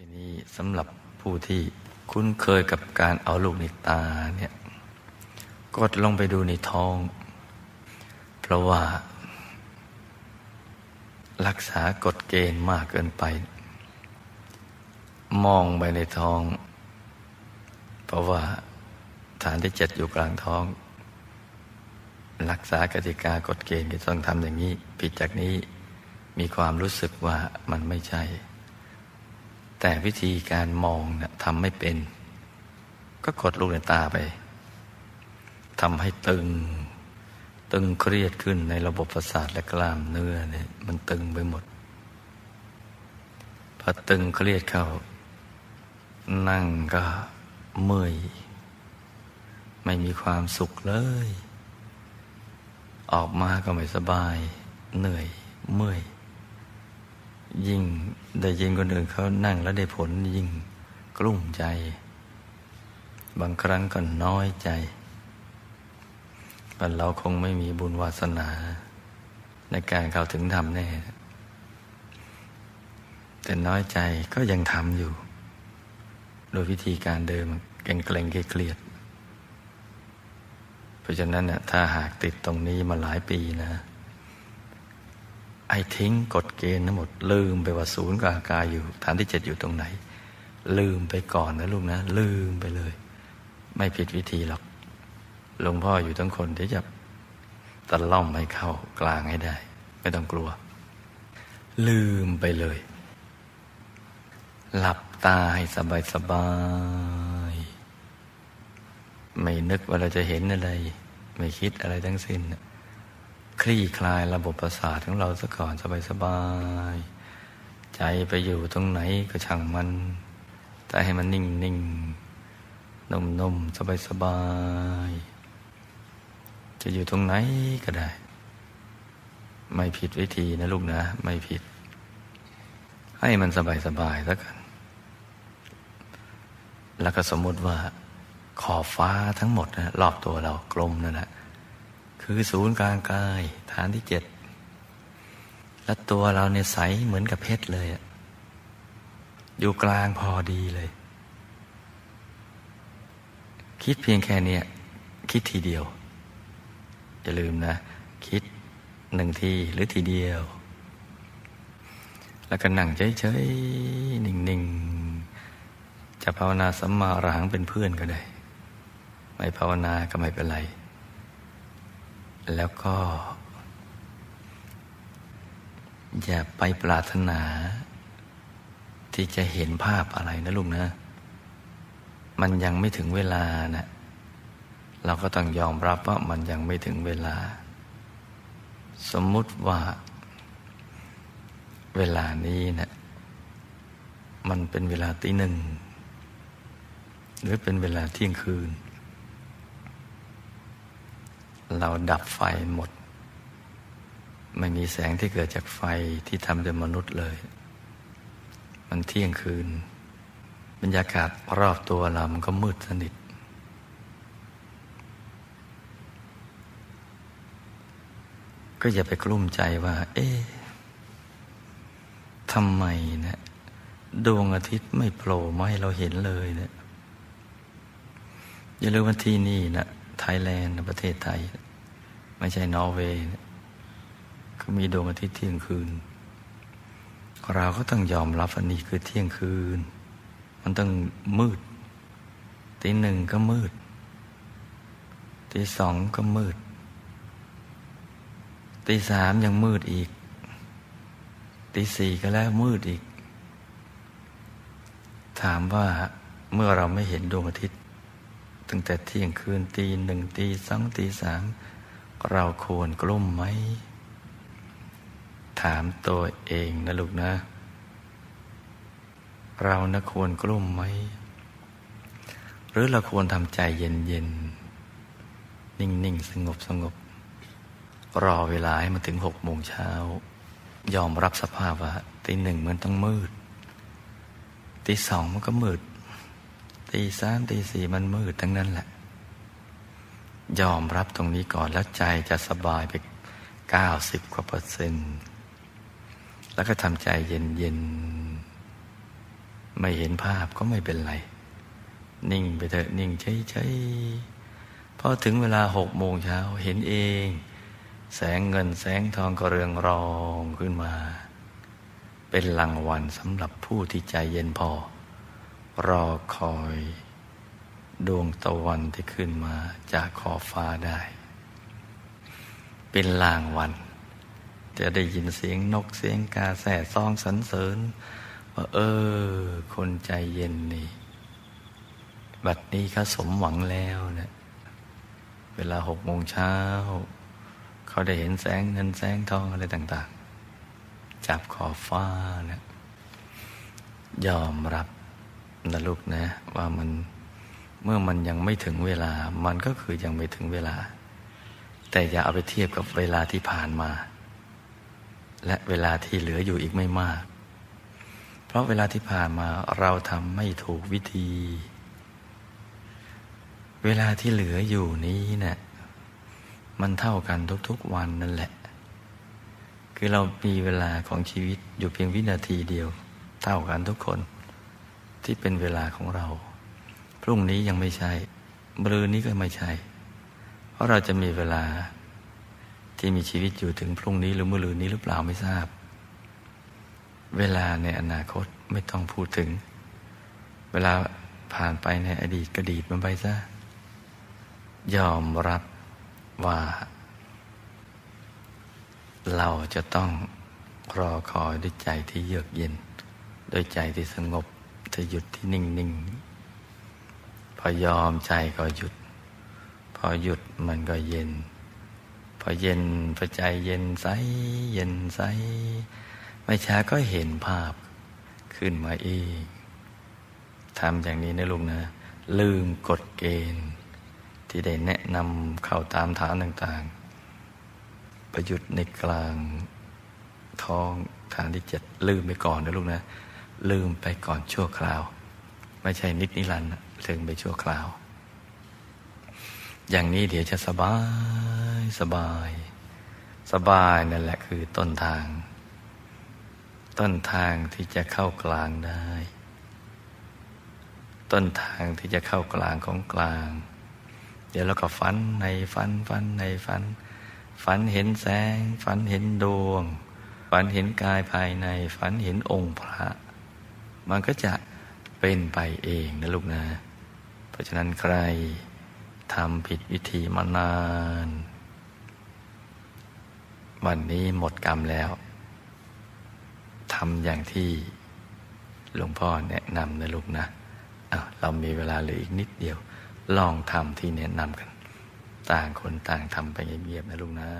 ทีนี้สำหรับผู้ที่คุ้นเคยกับการเอาลูกในตาเนี่ยกดลงไปดูในท้อง เพราะว่า รักษากฎเกณฑ์มากเกินไป มองไปในท้อง เพราะว่าฐานที่เจ็ดอยู่กลางท้อง รักษากติกากฎเกณฑ์ที่ต้องทำอย่างนี้ ผิดจากนี้มีความรู้สึกว่ามันไม่ใช่ แต่วิธีการมองนะทำไม่เป็น ก็กดลูกในตาไปทำให้ตึง ตึงเครียดขึ้นในระบบประสาทและกล้ามเนื้อเนี่ยมันตึงไปหมดพอตึงเครียดเข้า นั่งก็เมื่อยไม่มีความสุขเลย ออกมาก็ไม่สบาย เหนื่อยเมื่อย ยิ่งได้ยินคนอื่นเขานั่งแล้วได้ผลยิ่งกลุ้มใจ บางครั้งก็น้อยใจว่าเราคงไม่มีบุญวาสนา ในการเข้าถึงธรรมแน่ แต่น้อยใจก็ยังทำอยู่ โดยวิธีการเดิมเกรงเกรงเครียด เพราะฉะนั้นเนี่ยถ้าหากติดตรงนี้มาหลายปีนะ ไอ้ทิ้งกฎเกณฑ์ทั้งหมด ลืมไปว่าศูนย์กับอากายอยู่ฐานที่เจ็ดอยู่ตรงไหน ลืมไปก่อนนะลูกนะ ลืมไปเลย ไม่ผิดวิธีหรอกหลวงพ่ออยู่ทั้งคนที่จะตะล่อมให้เข้ากลางให้ได้ ไม่ต้องกลัว ลืมไปเลย หลับตาให้สบายสบายไม่นึกว่าเราจะเห็นอะไร ไม่คิดอะไรทั้งสิ้น คลี่คลายระบบประสาทของเราซะก่อนสบายสบาย ใจไปอยู่ตรงไหนก็ช่างมัน แต่ให้มันนิ่งนิ่งนุ่มนุ่มสบายสบาย จะอยู่ตรงไหนก็ได้ ไม่ผิดวิธีนะลูกนะ ไม่ผิด ให้มันสบายสบายแล้วกัน แล้วก็สมมติว่าขอบฟ้าทั้งหมดนะรอบตัวเรากลมนั่นแหละ คือศูนย์กลางกาย ฐานที่เจ็ดและตัวเราเนี่ยใสเหมือนกับเพชรเลยอยู่กลางพอดีเลย คิดเพียงแค่นี้คิดทีเดียว อย่าลืมนะ คิดหนึ่งทีหรือทีเดียว แล้วก็นั่งเฉยๆ นิ่งๆ จะภาวนาสัมมาอรหังเป็นเพื่อนก็ได้ ไม่ภาวนาก็ไม่เป็นไร แล้วก็ อย่าไปปรารถนา ที่จะเห็นภาพอะไรนะลุงนะ มันยังไม่ถึงเวลานะเราก็ต้องยอมรับว่ามันยังไม่ถึงเวลา สมมุติว่า เวลานี้นะมันเป็นเวลาตีหนึ่ง หรือเป็นเวลาเที่ยงคืน เราดับไฟหมด ไม่มีแสงที่เกิดจากไฟที่ทำโดยมนุษย์เลย มันเที่ยงคืน บรรยากาศรอบตัวเรามันก็มืดสนิท ก็อย่าไปกลุ้มใจว่า เอ๊ะทำไมเนะดวงอาทิตย์ไม่โผล่มาให้เราเห็นเลยเนะี่ยอย่าลืมว่าที่นี่นะไทยแลนด์ประเทศไทย ไม่ใช่นอร์เวย์เขามีดวงอาทิตย์เที่ยงคืน เราก็ต้องยอมรับว่านี่คือเที่ยงคืน มันต้องมืดตีหนึ่งก็มืดตีสองก็มืดตีสามยังมืดอีกตีสี่ก็แล้วมืดอีก ถามว่าเมื่อเราไม่เห็นดวงอาทิตย์ ตั้งแต่เที่ยงคืนตีหนึ่งตีสองตีสาม เราควรกลุ้มไหม ถามตัวเองนะลูกนะ เรานะควรกลุ้มไหม หรือเราควรทำใจเย็นๆนิ่งๆสงบสงบ รอเวลาให้มันถึงหกโมงเช้า ยอมรับสภาพว่าตีหนึ่งมันต้องมืดตีสองมันก็มืดตีสามตีสี่มันมืดทั้งนั้นแหละ ยอมรับตรงนี้ก่อนแล้วใจจะสบายไปเก้าสิบกว่าเปอร์เซ็นต์ แล้วก็ทำใจเย็นเย็นไม่เห็นภาพก็ไม่เป็นไร นิ่งไปเถอะนิ่งเฉยๆพอถึงเวลาหกโมงเช้าเห็นเอง แสงเงินแสงทองก็เรืองรองขึ้นมา เป็นรางวัลสำหรับผู้ที่ใจเย็นพอ รอคอย ดวงตะวันที่ขึ้นมาจากขอบฟ้าได้ เป็นลางวัน จะได้ยินเสียงนกเสียงกาแส่ซองสรรเสริญ ว่าเออ คนใจเย็นนี่ บัดนี้เขาสมหวังแล้วเนะี่ยเวลาหกโมงเช้า เขาได้เห็นแสงเงินแสงทองอะไรต่าง ๆ จับขอบฟ้านะยอมรับนะลูกนะ ว่ามัน เมื่อมันยังไม่ถึงเวลา มันก็คือยังไม่ถึงเวลา แต่อย่าเอาไปเทียบกับเวลาที่ผ่านมา และเวลาที่เหลืออยู่อีกไม่มาก เพราะเวลาที่ผ่านมาเราทำไม่ถูกวิธี เวลาที่เหลืออยู่นี้เนะี่ยมันเท่ากันทุกๆวันนั่นแหละ คือเรามีเวลาของชีวิตอยู่เพียงวินาทีเดียว เท่ากันทุกคนที่เป็นเวลาของเรา รุ่งนี้ยังไม่ใช่บรืนนี้ก็ไม่ใช่ เพราะเราจะมีเวลาที่มีชีวิตอยู่ถึงพรุ่งนี้หรือมื่อลืนนี้หรือเปล่าไม่ทราบ เวลาในอนาคตไม่ต้องพูดถึง เวลาผ่านไปในอดีตก็ดีดมันไปซะ ยอมรับว่า เราจะต้องรอคอยด้วยใจที่เยือกเย็น ด้วยใจที่สงบจะหยุดที่นิ่งนิ่ง พอยอมใจก็หยุด พอหยุดมันก็เย็น พอเย็นพอใจเย็นใสเย็นใสไม่ช้าก็เห็นภาพขึ้นมาเองทำอย่างนี้นะลุงนะ ลืมกฎเกณฑ์ ที่ได้แนะนำเข้าตามฐานต่างๆ ประยุทธ์ในกลางท้องฐานที่เจ็ดลืมไปก่อนนะลูกนะ ลืมไปก่อนชั่วคราว ไม่ใช่นิดนิรันดร์ลืมไปชั่วคราว อย่างนี้เดี๋ยวจะสบายสบาย สบายนั่นแหละคือต้นทาง ต้นทางที่จะเข้ากลางได้ ต้นทางที่จะเข้ากลางของกลาง เดี๋ยวเราก็ฝันในฝันฝันในฝัน ฝันเห็นแสง ฝันเห็นดวง ฝันเห็นกายภายใน ฝันเห็นองค์พระ มันก็จะ เป็นไปเองนะลูกนะ เพราะฉะนั้นใครทำผิดวิธีมานาน วันนี้หมดกรรมแล้วทำอย่างที่หลวงพ่อแนะนำนะลูกนะะเรามีเวลาเหลืออีกนิดเดียว ลองทำที่แนะนำกัน ต่างคนต่างทำไปเงียบๆนะลูกนะ